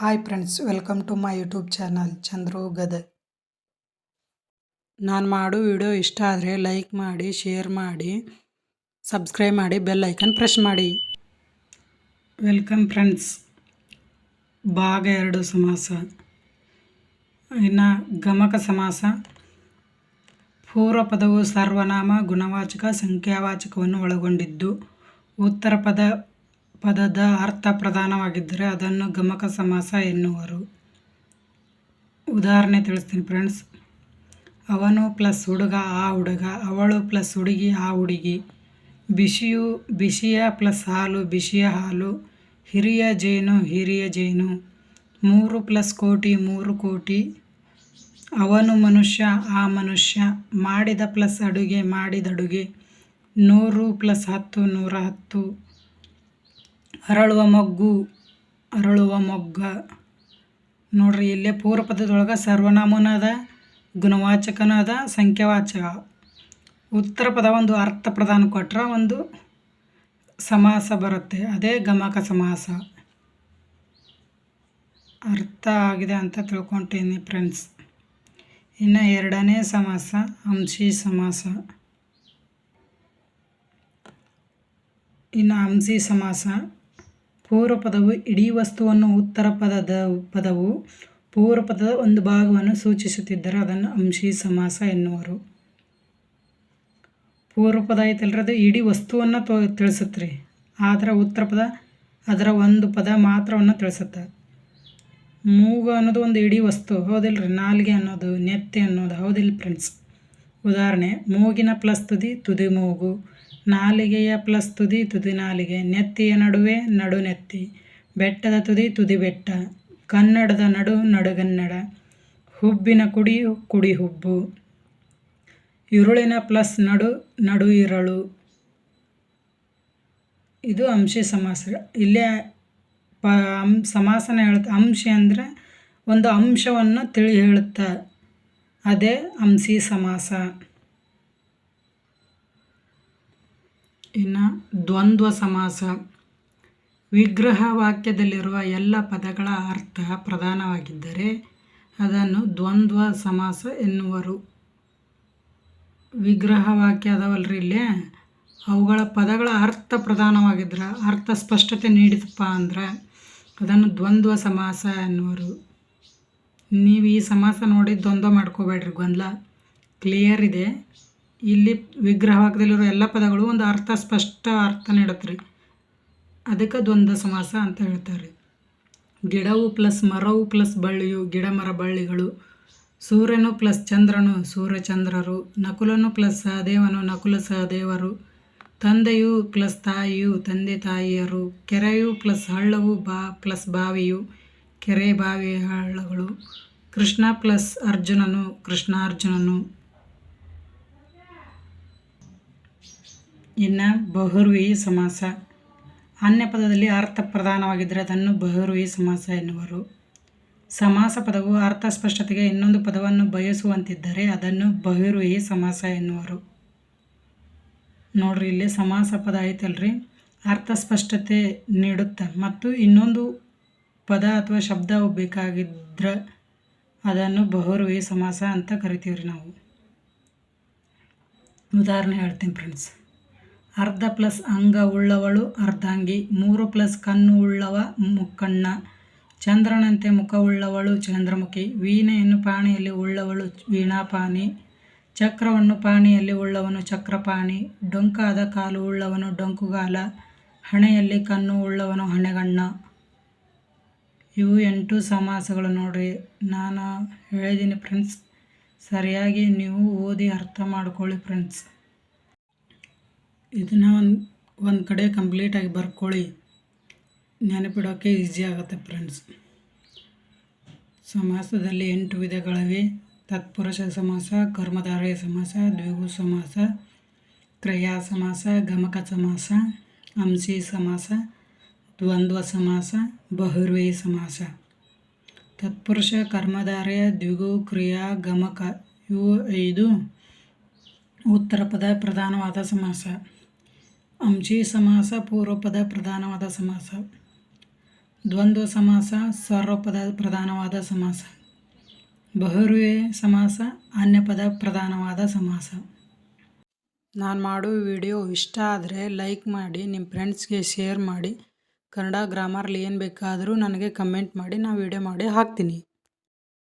Hi friends welcome to my YouTube channel Chandru Gadag ನಾನು ಮಾಡೋ video ಇಷ್ಟ ಆದರೆ ಲೈಕ್ ಮಾಡಿ ಶೇರ್ ಮಾಡಿ ಸಬ್ಸ್ಕ್ರೈಬ್ ಮಾಡಿ ಬೆಲ್ ಐಕನ್ ಪ್ರೆಸ್ ಮಾಡಿ. ವೆಲ್ಕಮ್ ಫ್ರೆಂಡ್ಸ್ ಭಾಗ ಎರಡು ಸಮಾಸ. ಇನ್ನು ಗಮಕ ಸಮಾಸ. ಪೂರ್ವ ಪದವು ಸರ್ವನಾಮ, ಗುಣವಾಚಕ, ಸಂಖ್ಯಾವಾಚಕವನ್ನು ಒಳಗೊಂಡಿದ್ದು. ಉತ್ತರ ಪದ ಪದದ ಅರ್ಥ ಪ್ರಧಾನವಾಗಿದ್ದರೆ ಅದನ್ನು ಗಮಕ ಸಮಾಸ ಎನ್ನುವರು. ಉದಾಹರಣೆ ತಿಳಿಸ್ತೀನಿ ಫ್ರೆಂಡ್ಸ್. ಅವನು ಪ್ಲಸ್ ಹುಡುಗ, ಆ ಹುಡುಗ, ಅವಳು ಪ್ಲಸ್ ಹುಡುಗಿ, ಆ ಹುಡುಗಿ. ಬಿಸಿಯು, ಬಿಸಿಯ ಪ್ಲಸ್ ಹಾಲು, ಬಿಸಿಯ ಹಾಲು. ಹಿರಿಯ ಜೇನು ಹಿರಿಯ ಜೇನು. ಮೂರು ಪ್ಲಸ್ ಕೋಟಿ, ಮೂರು ಕೋಟಿ. ಅವನು ಮನುಷ್ಯ, ಆ ಮನುಷ್ಯ. ಮಾಡಿದ ಪ್ಲಸ್ ಅಡುಗೆ, ಮಾಡಿದ ಅಡುಗೆ. ನೂರು ಪ್ಲಸ್ ಹತ್ತು, ನೂರ ಹತ್ತು. ಅರಳುವ ಮೊಗ್ಗು, ಅರಳುವ ಮೊಗ್ಗ. ನೋಡ್ರಿ, ಇಲ್ಲೇ ಪೂರ್ವ ಪದದೊಳಗೆ ಸರ್ವನಾಮನ ಅದ ಗುಣವಾಚಕನ ಸಂಖ್ಯಾವಾಚಕ. ಉತ್ತರ ಪದ ಒಂದು ಅರ್ಥ ಪ್ರಧಾನ ಕೊಟ್ರೆ ಒಂದು ಸಮಾಸ ಬರುತ್ತೆ. ಅದೇ ಗಮಕ ಸಮಾಸ. ಅರ್ಥ ಆಗಿದೆ ಅಂತ ತಿಳ್ಕೊತೀನಿ ಫ್ರೆಂಡ್ಸ್ ಇನ್ನು ಎರಡನೇ ಸಮಾಸ, ಅಂಶಿ ಸಮಾಸ. ಇನ್ನು ಅಂಶಿ ಸಮಾಸ. ಪೂರ್ವ ಪದವು ಇಡೀ ವಸ್ತುವನ್ನು ಉತ್ತರ ಪದದ ಪದವು ಪೂರ್ವಪದದ ಒಂದು ಭಾಗವನ್ನು ಸೂಚಿಸುತ್ತಿದ್ದರೆ ಅದನ್ನು ಅಂಶಿ ಸಮಾಸ ಎನ್ನುವರು. ಪೂರ್ವಪದ ಐತಲ್ರಿ ಅದು ಇಡೀ ವಸ್ತುವನ್ನು ತೋ ತಿಳಿಸುತ್ತೆ ಆದರೆ ಉತ್ತರ ಪದ ಅದರ ಒಂದು ಪದ ಮಾತ್ರವನ್ನು ತಿಳಿಸುತ್ತೆ ಮೂಗು ಅನ್ನೋದು ಒಂದು ಇಡೀ ವಸ್ತು ನಾಲ್ಗೆ ನಾಲಿಗೆ ಅನ್ನೋದು, ನೆತ್ತೆ ಅನ್ನೋದು, ಹೌದಿಲ್ಲ ಫ್ರೆಂಡ್ಸ್ ಉದಾಹರಣೆ, ಮೂಗಿನ ಪ್ಲಸ್ ತುದಿ ತುದಿ ಮೂಗು. ನಾಲಿಗೆಯ ಪ್ಲಸ್ ತುದಿ ತುದಿ ನಾಲಿಗೆ, ನೆತ್ತಿಯ ನಡುವೆ ನಡು ನೆತ್ತಿ, ಬೆಟ್ಟದ ತುದಿ ತುದಿ ಬೆಟ್ಟ, ಕನ್ನಡದ ನಡು ನಡುಗನ್ನಡ ಹುಬ್ಬಿನ ಕುಡಿ ಕುಡಿ ಹುಬ್ಬು, ಇರುಳಿನ ಪ್ಲಸ್ ನಡು ನಡು ಇರಳು. ಇದು ಅಂಶಿ ಸಮಾಸ, ಇಲ್ಲೇ ಪ ಅಂ ಸಮಾಸನ ಹೇಳುತ್ತೆ ಅಂಶಿ ಅಂದರೆ ಒಂದು ಅಂಶವನ್ನು ತಿಳಿ ಹೇಳುತ್ತೆ, ಅದೇ ಅಂಶಿ ಸಮಾಸ. ಇನ್ನು ದ್ವಂದ್ವ ಸಮಾಸ, ವಿಗ್ರಹ ವಾಕ್ಯದಲ್ಲಿರುವ ಎಲ್ಲ ಪದಗಳ ಅರ್ಥ ಪ್ರಧಾನವಾಗಿದ್ದರೆ ಅದನ್ನು ದ್ವಂದ್ವ ಸಮಾಸ ಎನ್ನುವರು. ವಿಗ್ರಹ ವಾಕ್ಯ ಅದಾವಲ್ರಿ ಇಲ್ಲೇ? ಅವುಗಳ ಪದಗಳ ಅರ್ಥ ಪ್ರಧಾನವಾಗಿದ್ರೆ, ಅರ್ಥ ಸ್ಪಷ್ಟತೆ ನೀಡಿದಪ್ಪ ಅಂದ್ರೆ ಅದನ್ನು ದ್ವಂದ್ವ ಸಮಾಸ ಎನ್ನುವರು. ನೀವು ಈ ಸಮಾಸ ನೋಡಿ ದ್ವಂದ್ವ ಮಾಡ್ಕೋಬೇಡ್ರಿ ಗೊಂದಲ. ಕ್ಲಿಯರ್ ಇದೆ? ಇಲ್ಲಿ ವಿಗ್ರಹವಾಕ್ಯದಲ್ಲಿರೋ ಎಲ್ಲ ಪದಗಳು ಒಂದು ಅರ್ಥ, ಸ್ಪಷ್ಟ ಅರ್ಥ ನೀಡುತ್ತೆ ಅದಕ್ಕೆ ದ್ವಂದ್ವ ಸಮಾಸ ಅಂತ ಹೇಳ್ತಾರೆ. ಗಿಡವು ಪ್ಲಸ್ ಮರವು ಪ್ಲಸ್ ಬಳ್ಳಿಯು ಗಿಡ ಮರ ಬಳ್ಳಿಗಳು, ಸೂರ್ಯನು ಪ್ಲಸ್ ಚಂದ್ರನು ಸೂರ್ಯಚಂದ್ರರು ನಕುಲನು ಪ್ಲಸ್ ಸಹದೇವನು ನಕುಲ ಸಹದೇವರು, ತಂದೆಯು ಪ್ಲಸ್ ತಾಯಿಯು ತಂದೆ ತಾಯಿಯರು, ಕೆರೆಯು ಪ್ಲಸ್ ಹಳ್ಳವು ಬಾ ಪ್ಲಸ್ ಬಾವಿಯು ಕೆರೆ ಬಾವಿ ಹಳ್ಳಗಳು, ಕೃಷ್ಣ ಪ್ಲಸ್ ಅರ್ಜುನನು ಕೃಷ್ಣಾರ್ಜುನನು. ಇನ್ನು ಬಹುರ್ವಿ ಸಮಾಸ. ಅನ್ಯ ಪದದಲ್ಲಿ ಅರ್ಥ ಪ್ರಧಾನವಾಗಿದ್ದರೆ ಅದನ್ನು ಬಹುರ್ವಿ ಸಮಾಸ ಎನ್ನುವರು. ಸಮಾಸ ಪದವು ಅರ್ಥ ಸ್ಪಷ್ಟತೆಗೆ ಇನ್ನೊಂದು ಪದವನ್ನು ಬಯಸುವಂತಿದ್ದರೆ ಅದನ್ನು ಬಹಿರ್ವಿ ಸಮಾಸ ಎನ್ನುವರು. ನೋಡ್ರಿ, ಇಲ್ಲಿ ಸಮಾಸ ಪದ ಐತಲ್ರಿ. ಅರ್ಥ ಸ್ಪಷ್ಟತೆ ನೀಡುತ್ತೆ ಮತ್ತು ಇನ್ನೊಂದು ಪದ ಅಥವಾ ಶಬ್ದ ಬೇಕಾಗಿದ್ರೆ ಅದನ್ನು ಬಹುರ್ವಿ ಸಮಾಸ ಅಂತ ಕರಿತೀವಿ ರೀ ನಾವು. ಉದಾಹರಣೆ ಹೇಳ್ತೀನಿ ಫ್ರೆಂಡ್ಸ್ ಅರ್ಧ ಪ್ಲಸ್ ಅಂಗ ಉಳ್ಳವಳು ಅರ್ಧಾಂಗಿ, ಮೂರು ಪ್ಲಸ್ ಕಣ್ಣು ಉಳ್ಳವ ಮುಕ್ಕಣ್ಣ. ಚಂದ್ರನಂತೆ ಮುಖವುಳ್ಳವಳು ಚಂದ್ರಮುಖಿ, ವೀಣೆಯನ್ನು ಪಾಣಿಯಲ್ಲಿ ಉಳ್ಳವಳು ವೀಣಾಪಾಣಿ, ಚಕ್ರವನ್ನು ಪಾಣಿಯಲ್ಲಿ ಉಳ್ಳವನು ಚಕ್ರಪಾಣಿ, ಡೊಂಕಾದ ಕಾಲು ಉಳ್ಳವನು ಡೊಂಕುಗಾಲ, ಹಣೆಯಲ್ಲಿ ಕಣ್ಣು ಉಳ್ಳವನು ಹಣೆಗಣ್ಣ. ಇವು ಎಂಟು ಸಮಾಸಗಳು ನೋಡ್ರಿ. ನಾನು ಹೇಳಿದ್ದೀನಿ ಫ್ರೆಂಡ್ಸ್ ಸರಿಯಾಗಿ ನೀವು ಓದಿ ಅರ್ಥ ಮಾಡ್ಕೊಳ್ಳಿ ಫ್ರೆಂಡ್ಸ್ ಇದನ್ನು ಒಂದು ಒಂದು ಕಡೆ ಕಂಪ್ಲೀಟಾಗಿ ಬರ್ಕೊಳ್ಳಿ. ನೆನಪಿಡೋಕ್ಕೆ ಈಸಿ ಆಗುತ್ತೆ ಫ್ರೆಂಡ್ಸ್ ಸಮಾಸದಲ್ಲಿ ಎಂಟು ವಿಧಗಳಿವೆ. ತತ್ಪುರುಷ ಸಮಾಸ, ಕರ್ಮಧಾರಯ ಸಮಾಸ, ದ್ವಿಗು ಸಮಾಸ ಕ್ರಿಯಾ ಸಮಾಸ, ಗಮಕ ಸಮಾಸ ಅಂಶಿ ಸಮಾಸ, ದ್ವಂದ್ವ ಸಮಾಸ ಬಹುರ್ವೇಯಿ ಸಮಾಸ. ತತ್ಪುರುಷ, ಕರ್ಮಧಾರಯ, ದ್ವಿಗು, ಕ್ರಿಯಾ, ಗಮಕ ಇವು ಐದು ಉತ್ತರ ಪದ ಪ್ರಧಾನವಾದ ಸಮಾಸ. ಅಂಶಿ ಸಮಾಸ ಪೂರ್ವಪದ ಪ್ರಧಾನವಾದ ಸಮಾಸ. ದ್ವಂದ್ವ ಸಮಾಸ ಸರ್ವಪದ ಪ್ರಧಾನವಾದ ಸಮಾಸ. ಬಹುರುವೆ ಸಮಾಸ ಅನ್ಯಪದ ಪ್ರಧಾನವಾದ ಸಮಾಸ. ನಾನು ಮಾಡೋ ವಿಡಿಯೋ ಇಷ್ಟ ಆದರೆ ಲೈಕ್ ಮಾಡಿ ನಿಮ್ಮ ಫ್ರೆಂಡ್ಸ್ಗೆ ಶೇರ್ ಮಾಡಿ. ಕನ್ನಡ ಗ್ರಾಮರ್ಲಿ ಏನು ಬೇಕಾದರೂ ನನಗೆ ಕಮೆಂಟ್ ಮಾಡಿ, ನಾನು ವಿಡಿಯೋ ಮಾಡಿ ಹಾಕ್ತೀನಿ.